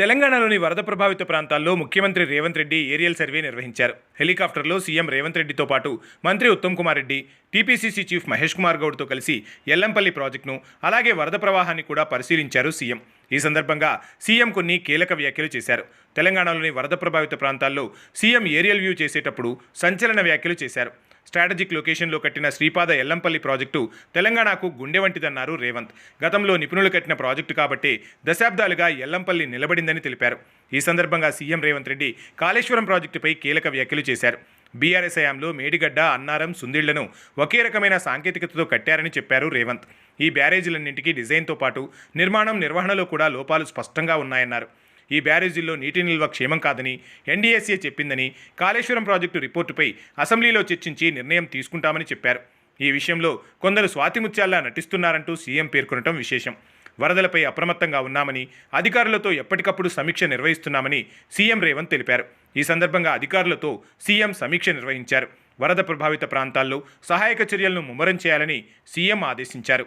తెలంగాణలోని వరద ప్రభావిత ప్రాంతాల్లో ముఖ్యమంత్రి రేవంత్ రెడ్డి ఏరియల్ సర్వే నిర్వహించారు. హెలికాప్టర్లో సీఎం రేవంత్ రెడ్డితో పాటు మంత్రి ఉత్తమ్ కుమార్ రెడ్డి టీపీసీసీ చీఫ్ మహేష్ కుమార్ గౌడ్తో కలిసి ఎల్లంపల్లి ప్రాజెక్టును అలాగే వరద ప్రవాహాన్ని కూడా పరిశీలించారు సీఎం. ఈ సందర్భంగా సీఎం కొన్ని కీలక వ్యాఖ్యలు చేశారు. తెలంగాణలోని వరద ప్రభావిత ప్రాంతాల్లో సీఎం ఏరియల్ వ్యూ చేసేటప్పుడు సంచలన వ్యాఖ్యలు చేశారు. స్ట్రాటజిక్ లొకేషన్లో కట్టిన శ్రీపాద ఎల్లంపల్లి ప్రాజెక్టు తెలంగాణకు గుండె వంటిదన్నారు రేవంత్. గతంలో నిపుణులు కట్టిన ప్రాజెక్టు కాబట్టి దశాబ్దాలుగా ఎల్లంపల్లి నిలబడిందని తెలిపారు. ఈ సందర్భంగా సీఎం రేవంత్ రెడ్డి కాళేశ్వరం ప్రాజెక్టుపై కీలక వ్యాఖ్యలు చేశారు. బీఆర్ఎస్ హయాంలో మేడిగడ్డ అన్నారం సుందిళ్ళను ఒకే రకమైన సాంకేతికతతో కట్టారని చెప్పారు రేవంత్. ఈ బ్యారేజీలన్నింటికీ డిజైన్తో పాటు నిర్మాణం నిర్వహణలో కూడా లోపాలు స్పష్టంగా ఉన్నాయన్నారు. ఈ బ్యారేజీల్లో నీటి నిల్వ క్షేమం కాదని ఎన్డీఎస్ఏ చెప్పిందని కాళేశ్వరం ప్రాజెక్టు రిపోర్టుపై అసెంబ్లీలో చర్చించి నిర్ణయం తీసుకుంటామని చెప్పారు. ఈ విషయంలో కొందరు స్వాతిముత్యాల్లా నటిస్తున్నారంటూ సీఎం పేర్కొనటం విశేషం. వరదలపై అప్రమత్తంగా ఉన్నామని అధికారులతో ఎప్పటికప్పుడు సమీక్ష నిర్వహిస్తున్నామని సీఎం రేవంత్ తెలిపారు. ఈ సందర్భంగా అధికారులతో సీఎం సమీక్ష నిర్వహించారు. వరద ప్రభావిత ప్రాంతాల్లో సహాయక చర్యలను ముమ్మరం చేయాలని సీఎం ఆదేశించారు.